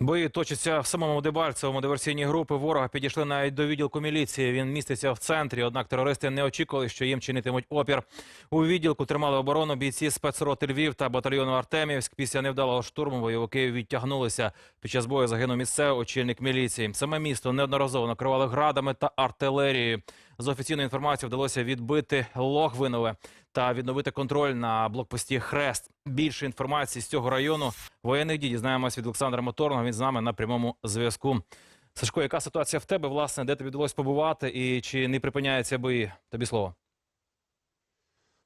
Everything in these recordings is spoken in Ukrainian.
Бої точаться в самому Дебальцевому. Диверсійні групи ворога підійшли навіть до відділку міліції. Він міститься в центрі. Однак терористи не очікували, що їм чинитимуть опір. У відділку тримали оборону бійці спецроти Львів та батальйону Артемівськ. Після невдалого штурму бойовики відтягнулися. Під час бою загинув місцевий очільник міліції. Саме місто неодноразово накривали градами та артилерією. З офіційною інформацією вдалося відбити Логвинове та відновити контроль на блокпості Хрест. Більше інформації з цього району воєнних дій дізнаємось від Олександра Моторного. Він з нами на прямому зв'язку. Сашко, яка ситуація в тебе? Власне, де тобі вдалося побувати і чи не припиняються бої? Тобі слово.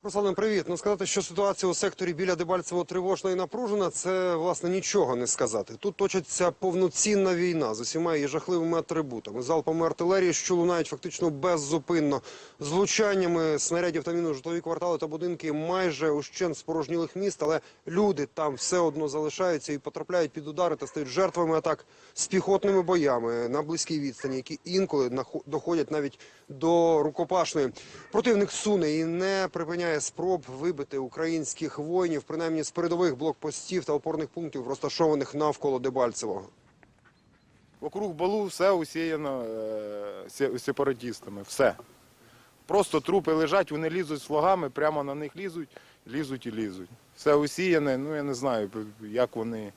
Руслане, привіт. Ну сказати, що ситуація у секторі біля Дебальцево тривожна і напружена, це власне нічого не сказати. Тут точиться повноцінна війна з усіма її жахливими атрибутами, залпами артилерії, що лунають фактично беззупинно, злучаннями снарядів та мін у житлові квартали та будинки майже ущен спорожнілих міст, але люди там все одно залишаються і потрапляють під удари та стають жертвами атак з піхотними боями на близькій відстані, які інколи доходять навіть до рукопашної. Противник суне і не припиняє спроб вибити українських воїнів, принаймні з передових блокпостів та опорних пунктів, розташованих навколо Дебальцевого. Вокруг балу все усіяно е, се- сепаратистами. Все. Просто трупи лежать, вони лізуть з флагами, прямо на них лізуть, лізуть і лізуть. Все усіяне, ну я не знаю, як вони,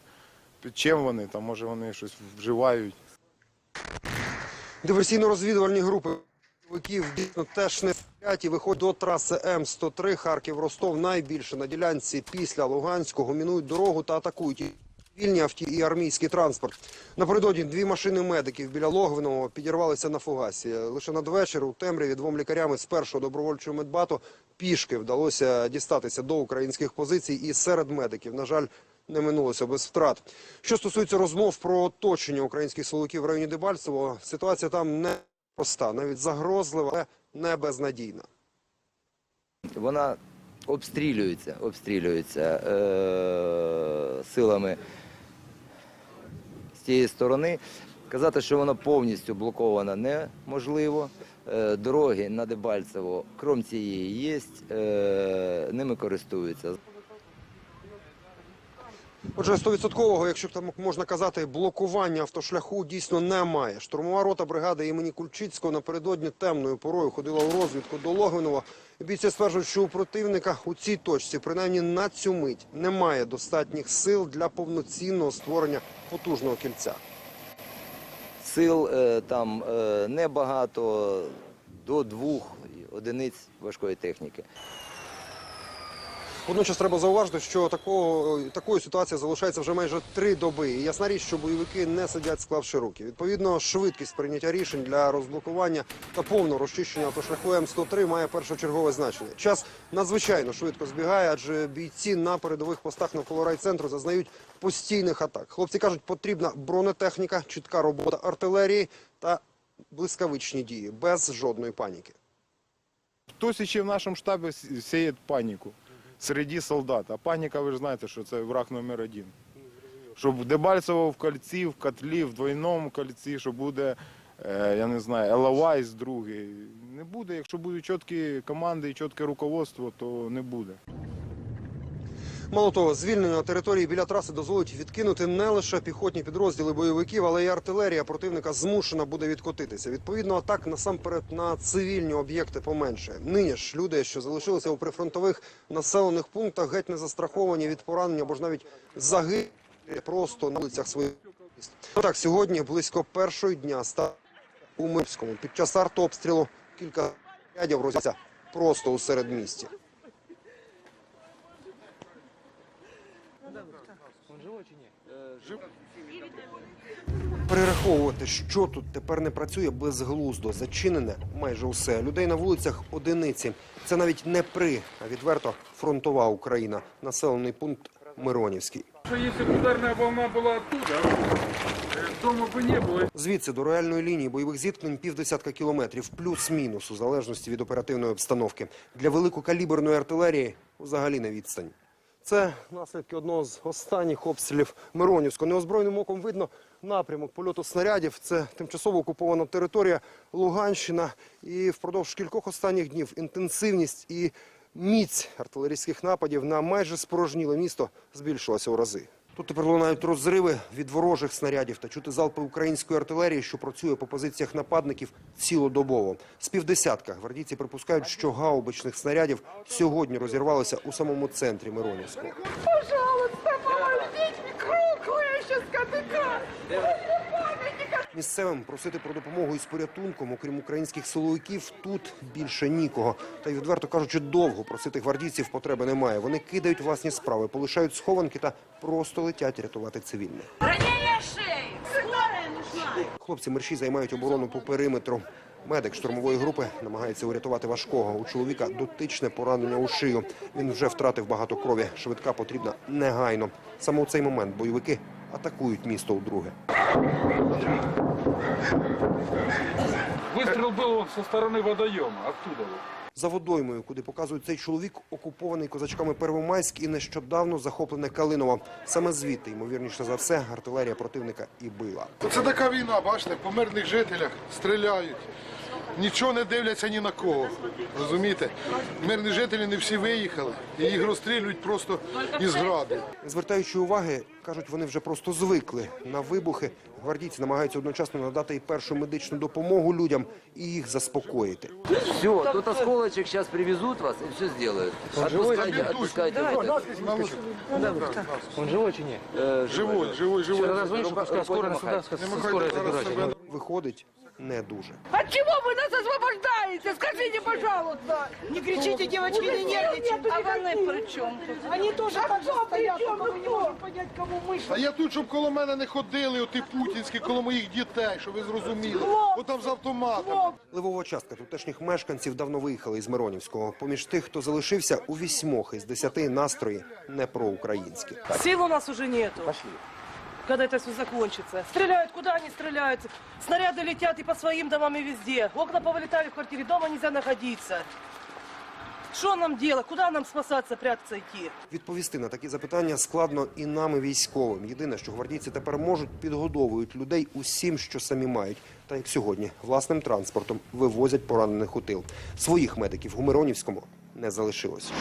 під чим вони, там може вони щось вживають. Диверсійно-розвідувальні групи дійсно теж не сплять і виходять до траси М103 Харків-Ростов. Найбільше на ділянці після Луганського мінують дорогу та атакують вільні авті і армійський транспорт. Напередодні дві машини медиків біля Логвиного підірвалися на фугасі. Лише надвечір у темряві двом лікарям із першого добровольчого медбату пішки вдалося дістатися до українських позицій і серед медиків, на жаль, не минулося без втрат. Що стосується розмов про оточення українських силовиків в районі Дебальцево, ситуація там не проста, навіть загрозлива, але не безнадійна. Вона обстрілюється, обстрілюється е- силами з цієї сторони. Казати, що вона повністю блокована неможливо. Е, дороги на Дебальцево, крім цієї, є, е- ними користуються. Отже, стовідсоткового, якщо там можна казати, блокування автошляху дійсно немає. Штурмова рота бригади імені Кульчицького напередодні темною порою ходила у розвідку до Логвинова. Бійці стверджують, що у противника у цій точці, принаймні на цю мить, немає достатніх сил для повноцінного створення потужного кільця. Сил е, там е, небагато, до двох одиниць важкої техніки. Водночас треба зауважити, що такого, такої ситуації залишається вже майже три доби. І ясна річ, що бойовики не сидять склавши руки. Відповідно, швидкість прийняття рішень для розблокування та повного розчищення автошляху М103 має першочергове значення. Час надзвичайно швидко збігає, адже бійці на передових постах навколо райцентру зазнають постійних атак. Хлопці кажуть, потрібна бронетехніка, чітка робота артилерії та блискавичні дії без жодної паніки. Хтось ще в нашому штабі сіє паніку серед солдат. А паніка, ви ж знаєте, що це враг номер один. Щоб Дебальцево в кольці, в котлі, в двойному кольці, що буде, е, я не знаю, Елавайс другий. Не буде. Якщо будуть чіткі команди і чітке руководство, то не буде. Мало того, звільнення території біля траси дозволить відкинути не лише піхотні підрозділи бойовиків, але й артилерія противника змушена буде відкотитися. Відповідно, атак насамперед на цивільні об'єкти поменше. Нині ж люди, що залишилися у прифронтових населених пунктах, геть не застраховані від поранення або ж навіть загибелі просто на вулицях своїх міст. Так, сьогодні близько першої дня став у Мирському. Під час артобстрілу кілька рядів розійшлися просто у середмісті. Перераховувати, що тут тепер не працює безглуздо, зачинене майже усе. Людей на вулицях одиниці. Це навіть не при, а відверто фронтова Україна. Населений пункт Миронівський. Что если бы ударная волна была оттуда, э, дома бы не было. Звідси до реальної лінії бойових зіткнень півдесятка кілометрів, плюс-мінус, у залежності від оперативної обстановки. Для великокаліберної артилерії взагалі не відстань. Це наслідки одного з останніх обстрілів Миронівського. Неозброєним оком видно напрямок польоту снарядів. Це тимчасово окупована територія Луганщина. І впродовж кількох останніх днів інтенсивність і міць артилерійських нападів на майже спорожніле місто збільшилася у рази. Тут тепер лунають розриви від ворожих снарядів та чути залпи української артилерії, що працює по позиціях нападників цілодобово. З півдесятка гвардійці припускають, що гаубичних снарядів сьогодні розірвалося у самому центрі Миронівського. Пожалуйста, помогите, я ще КТК. Місцевим просити про допомогу із порятунком, окрім українських силовиків, тут більше нікого. Та й відверто кажучи, довго просити гвардійців потреби немає. Вони кидають власні справи, полишають схованки та просто летять рятувати цивільних. Хлопці мерші займають оборону по периметру. Медик штурмової групи намагається урятувати важкого. У чоловіка дотичне поранення у шию. Він вже втратив багато крові. Швидка потрібна негайно. Саме у цей момент бойовики атакують місто удруге. Выстрел был вот со стороны водоема, оттуда вот. За водоймою, куди показують цей чоловік, окупований козачками Первомайськ і нещодавно захоплене Калиново. Саме звідти, ймовірніше за все, артилерія противника і била. Це така війна, бачите, по мирних жителях стріляють. Нічого не дивляться ні на кого. Розумієте? Мирні жителі не всі виїхали, і їх розстрілюють просто із граду. Не звертаючи уваги, кажуть, вони вже просто звикли на вибухи. Гвардійці намагаються одночасно надати і першу медичну допомогу людям і їх заспокоїти. Все, тут осколочок, зараз привезуть вас і все зроблять. Отпускайте, отпускайте. Він живий чи ні? Живий, живий, живий. скоро скоро сюди, скоро забирати. Виходить не дуже. От чего вы нас освобождаете? Скажите, пожалуйста. Не кричите, девочки, не нервничайте. А вы при чем тут? Они тоже так же стоят, только мы не можем понять, кому мы А я тут, щоб коло мене не ходили, оті путінські, коло моїх дітей, щоб ви зрозуміли. Бо там з автоматом. Ливова частка тутешніх мешканців давно виїхали із Миронівського. Поміж тих, хто залишився, у вісьмох із десяти настрої не проукраїнські. Сил у нас уже нету. Когда это все закончится. Стреляют, куда они стреляют? Снаряды летят и по своим домам, и везде. Окна повылетали в квартире, дома нельзя находиться. Что нам делать? Куда нам спасаться, прятаться, идти? Відповісти на такі запитання складно і нам, і військовим. Єдине, що гвардійці тепер можуть, підгодовують людей усім, що самі мають. Та як сьогодні, власним транспортом вивозять поранених у тил. Своїх медиків у Миронівському не залишилось.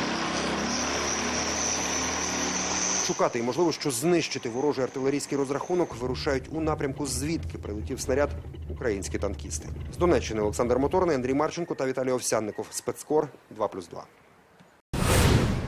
Шукати і, можливо, що знищити ворожий артилерійський розрахунок вирушають у напрямку, звідки прилетів снаряд українські танкісти. З Донеччини Олександр Моторний, Андрій Марченко та Віталій Овсянников. Спецкор 2+,2.